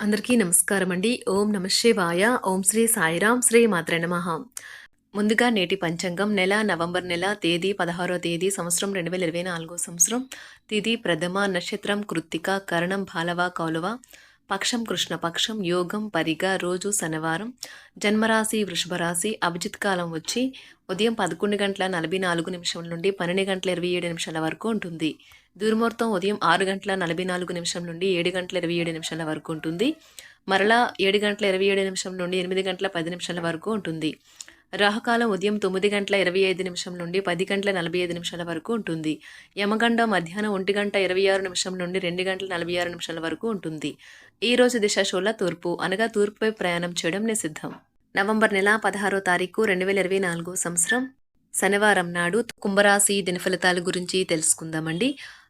అందరికీ నమస్కారం అండి. ఓం నమ శివాయ. ఓం శ్రీ సాయిరాం శ్రీ మాత్ర నమః. ముందుగా నేటి పంచాంగం నెల నవంబర్ నెల తేదీ పదహారో తేదీ సంవత్సరం రెండు వేల ఇరవై నాలుగో సంవత్సరం. తిథి ప్రథమ నక్షత్రం కృత్తిక కరణం బాలవ కౌలవ. పక్షం కృష్ణపక్షం యోగం పరిగ రోజు శనివారం. జన్మరాశి వృషభరాశి అభిజిత్ కాలం వచ్చి ఉదయం పదకొండు గంటల నలభై నాలుగు నిమిషం నుండి పన్నెండు గంటల ఇరవై ఏడు నిమిషాల వరకు ఉంటుంది. దుర్ముహూర్తం ఉదయం ఆరు గంటల నలభై నాలుగు నిమిషం నుండి ఏడు గంటల ఇరవై ఏడు నిమిషాల వరకు ఉంటుంది. మరలా ఏడు గంటల ఇరవై ఏడు నిమిషం నుండి ఎనిమిది గంటల పది నిమిషాల వరకు ఉంటుంది. రాహుకాలం ఉదయం తొమ్మిది గంటల ఇరవై ఐదు నిమిషం నుండి పది గంటల నలభై ఐదు నిమిషాల వరకు ఉంటుంది. యమగండ మధ్యాహ్నం ఒంటి గంట ఇరవై ఆరు నిమిషం నుండి రెండు గంటల నలభై ఆరు నిమిషాల వరకు ఉంటుంది. ఈ రోజు దిశ షోల తూర్పు అనగా తూర్పుపై ప్రయాణం చేయడం నిషిద్ధం. నవంబర్ నెల పదహారో తారీఖు రెండు వేల ఇరవై నాలుగో సంవత్సరం శనివారం నాడు కుంభరాశి దినఫలితాల గురించి తెలుసుకుందామండి.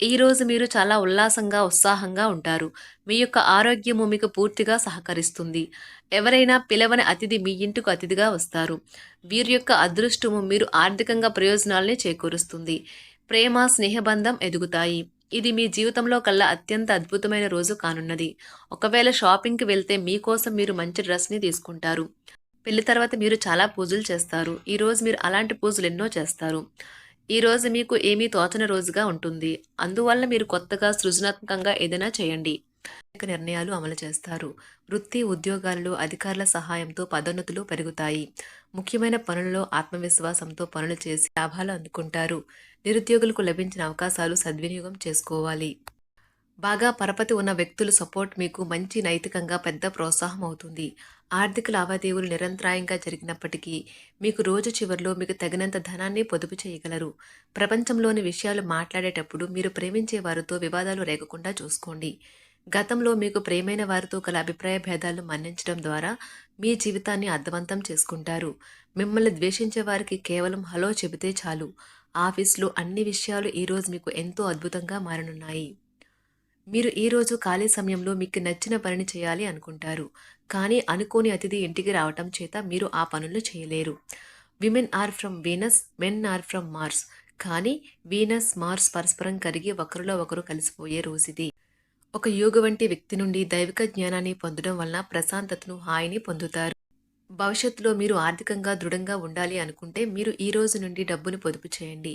ఈరోజు మీరు చాలా ఉల్లాసంగా ఉత్సాహంగా ఉంటారు. మీ యొక్క ఆరోగ్యము మీకు పూర్తిగా సహకరిస్తుంది. ఎవరైనా పిలవని అతిథి మీ ఇంటికి అతిథిగా వస్తారు. వీరి యొక్క అదృష్టము మీరు ఆర్థికంగా ప్రయోజనాల్ని చేకూరుస్తుంది. ప్రేమ స్నేహబంధం ఎదుగుతాయి. ఇది మీ జీవితంలో కల్లా అత్యంత అద్భుతమైన రోజు కానున్నది. ఒకవేళ షాపింగ్కి వెళ్తే మీకోసం మీరు మంచి డ్రెస్ని తీసుకుంటారు. పెళ్ళి తర్వాత మీరు చాలా పూజలు చేస్తారు. ఈరోజు మీరు అలాంటి పూజలు ఎన్నో చేస్తారు. ఈ రోజు మీకు ఏమీ తోచని రోజుగా ఉంటుంది. అందువల్ల మీరు కొత్తగా సృజనాత్మకంగా ఏదైనా చేయండి. అనేక నిర్ణయాలు అమలు చేస్తారు. వృత్తి ఉద్యోగాలలో అధికారుల సహాయంతో పదోన్నతులు పెరుగుతాయి. ముఖ్యమైన పనులలో ఆత్మవిశ్వాసంతో పనులు చేసి లాభాలు అందుకుంటారు. నిరుద్యోగులకు లభించిన అవకాశాలు సద్వినియోగం చేసుకోవాలి. బాగా పరపతి ఉన్న వ్యక్తుల సపోర్ట్ మీకు మంచి నైతికంగా పెద్ద ప్రోత్సాహం అవుతుంది. ఆర్థిక లావాదేవీలు నిరంతరాయంగా జరిగినప్పటికీ మీకు రోజు చివరిలో మీకు తగినంత ధనాన్ని పొదుపు చేయగలరు. ప్రపంచంలోని విషయాలు మాట్లాడేటప్పుడు మీరు ప్రేమించే వారితో వివాదాలు రేగకుండా చూసుకోండి. గతంలో మీకు ప్రేమైన వారితో గల అభిప్రాయ భేదాలను మన్నించడం ద్వారా మీ జీవితాన్ని అర్థవంతం చేసుకుంటారు. మిమ్మల్ని ద్వేషించే వారికి కేవలం హలో చెబితే చాలు. ఆఫీస్లో అన్ని విషయాలు ఈరోజు మీకు ఎంతో అద్భుతంగా మారనున్నాయి. మీరు ఈరోజు ఖాళీ సమయంలో మీకు నచ్చిన పనిని చేయాలి అనుకుంటారు. కానీ అనుకోని అతిథి ఇంటికి రావటం చేత మీరు ఆ పనులు చేయలేరు. Women are from Venus men are from Mars. కానీ వీనస్ మార్స్ పరస్పరం కరిగి ఒకరిలో ఒకరు కలిసిపోయే రోజుది. ఒక యోగ వంటి వ్యక్తి నుండి దైవిక జ్ఞానాన్ని పొందడం వలన ప్రశాంతతను హాయిని పొందుతారు. భవిష్యత్తులో మీరు ఆర్థికంగా దృఢంగా ఉండాలి అనుకుంటే మీరు ఈ రోజు నుండి డబ్బును పొదుపు చేయండి.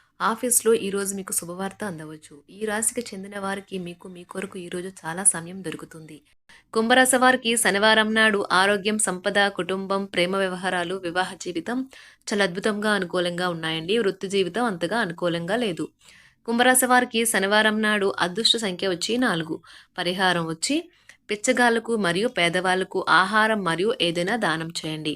ఆఫీస్లో ఈరోజు మీకు శుభవార్త అందవచ్చు. ఈ రాశికి చెందిన వారికి మీకు మీ కొరకు ఈరోజు చాలా సమయం దొరుకుతుంది. కుంభరాశి వారికి శనివారం నాడు ఆరోగ్యం సంపద కుటుంబం ప్రేమ వ్యవహారాలు వివాహ జీవితం చాలా అద్భుతంగా అనుకూలంగా ఉన్నాయండి. వృత్తి జీవితం అంతగా అనుకూలంగా లేదు. కుంభరాశి వారికి శనివారం నాడు అదృష్ట సంఖ్య వచ్చి నాలుగు. పరిహారం వచ్చి పిచ్చగాళ్ళకు మరియు పేదవాళ్ళకు ఆహారం మరియు ఏదైనా దానం చేయండి.